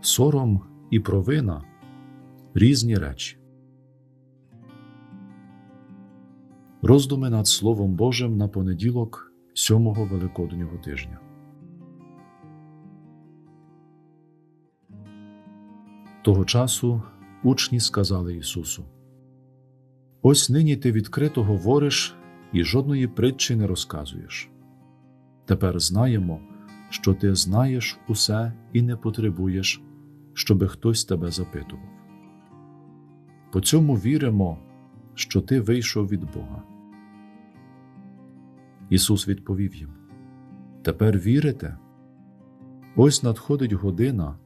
Сором і провина різні речі. Роздуми над Словом Божим на понеділок сьомого Великоднього тижня. Того часу учні сказали Ісусу: Ось нині ти відкрито говориш і жодної притчі не розказуєш. Тепер знаємо, що ти знаєш усе і не потребуєш, щоби хтось тебе запитував. По цьому віримо, що ти вийшов від Бога. Ісус відповів їм: Тепер вірите? Ось надходить година,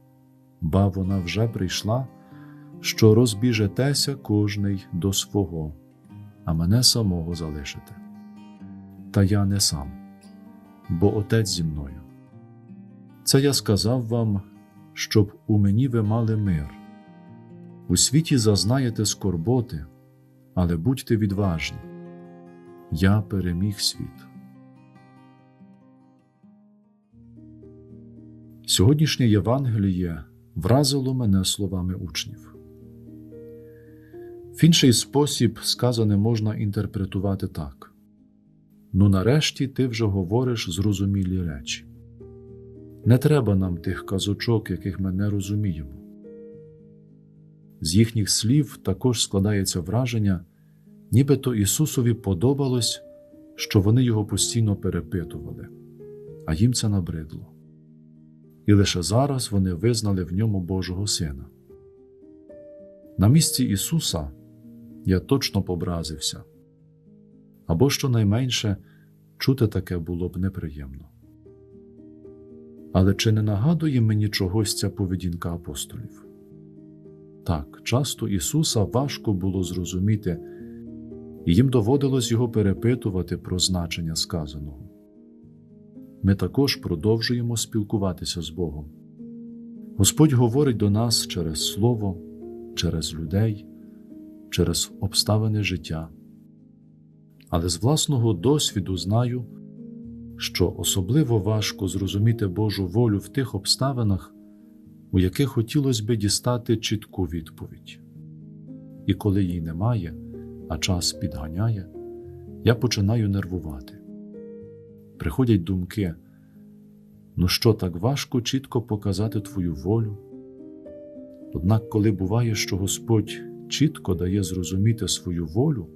ба вона вже прийшла, що розбіжетеся кожний до свого, а мене самого залишите. Та я не сам, бо Отець зі мною. Це я сказав вам, щоб у мені ви мали мир. У світі зазнаєте скорботи, але будьте відважні. Я переміг світ. Сьогоднішнє Євангеліє вразило мене словами учнів. В інший спосіб сказане можна інтерпретувати так: ну, нарешті ти вже говориш зрозумілі речі. Не треба нам тих казочок, яких ми не розуміємо. З їхніх слів також складається враження, нібито Ісусові подобалось, що вони його постійно перепитували, а їм це набридло. І лише зараз вони визнали в ньому Божого Сина. На місці Ісуса я точно побразився, або щонайменше чути таке було б неприємно. Але чи не нагадує мені чогось ця поведінка апостолів? Так, часто Ісуса важко було зрозуміти, і їм доводилось його перепитувати про значення сказаного. Ми також продовжуємо спілкуватися з Богом. Господь говорить до нас через Слово, через людей, через обставини життя. Але з власного досвіду знаю, що особливо важко зрозуміти Божу волю в тих обставинах, у яких хотілося би дістати чітку відповідь. І коли її немає, а час підганяє, я починаю нервувати. Приходять думки, ну що так важко чітко показати твою волю? Однак, коли буває, що Господь чітко дає зрозуміти свою волю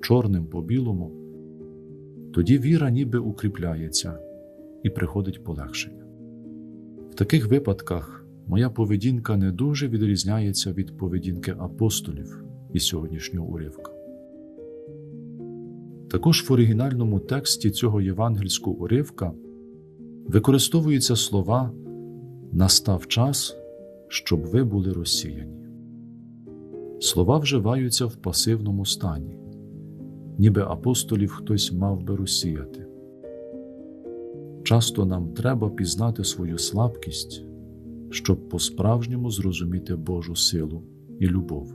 чорним по білому, тоді віра ніби укріпляється і приходить полегшення. В таких випадках моя поведінка не дуже відрізняється від поведінки апостолів із сьогоднішнього уривка. Також в оригінальному тексті цього євангельського уривка використовуються слова настав час, щоб ви були розсіяні. Слова вживаються в пасивному стані ніби апостолів хтось мав би розсіяти. Часто нам треба пізнати свою слабкість, щоб по-справжньому зрозуміти Божу силу і любов.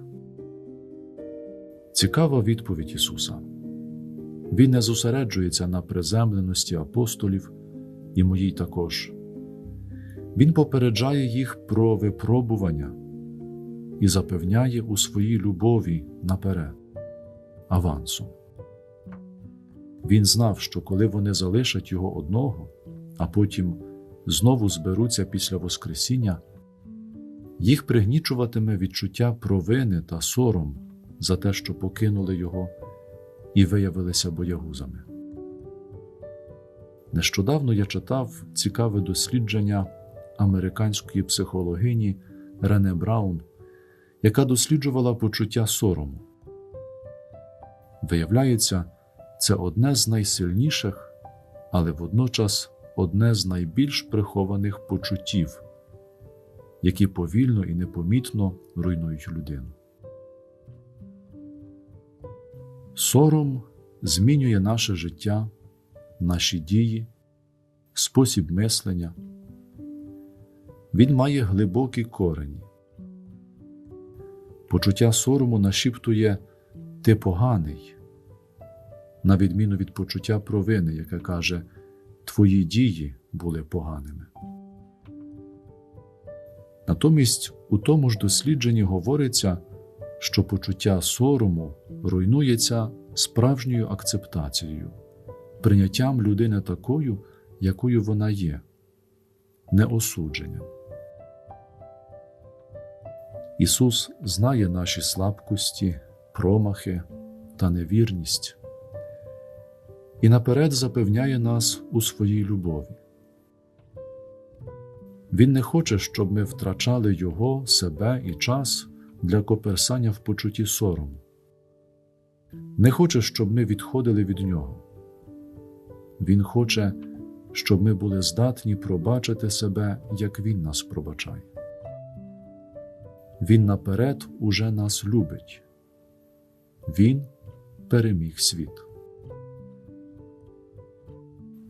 Цікава відповідь Ісуса. Він не зосереджується на приземленості апостолів і моїй також. Він попереджає їх про випробування і запевняє у своїй любові наперед, авансом. Він знав, що коли вони залишать його одного, а потім знову зберуться після Воскресіння, їх пригнічуватиме відчуття провини та сором за те, що покинули його і виявилися боягузами. Нещодавно я читав цікаве дослідження американської психологині Рене Браун, яка досліджувала почуття сорому. Виявляється, це одне з найсильніших, але водночас одне з найбільш прихованих почуттів, які повільно і непомітно руйнують людину. Сором змінює наше життя, наші дії, спосіб мислення. Він має глибокі корені. Почуття сорому нашіптує ти поганий на відміну від почуття провини, яке каже, Твої дії були поганими. Натомість у тому ж дослідженні говориться, що почуття сорому руйнується справжньою акцептацією, прийняттям людини такою, якою вона є, не осудженням. Ісус знає наші слабкості, промахи та невірність і наперед запевняє нас у своїй любові. Він не хоче, щоб ми втрачали Його, себе і час для коперсання в почутті сорому. Не хоче, щоб ми відходили від Нього. Він хоче, щоб ми були здатні пробачити себе, як Він нас пробачає. Він наперед уже нас любить. Він переміг світ.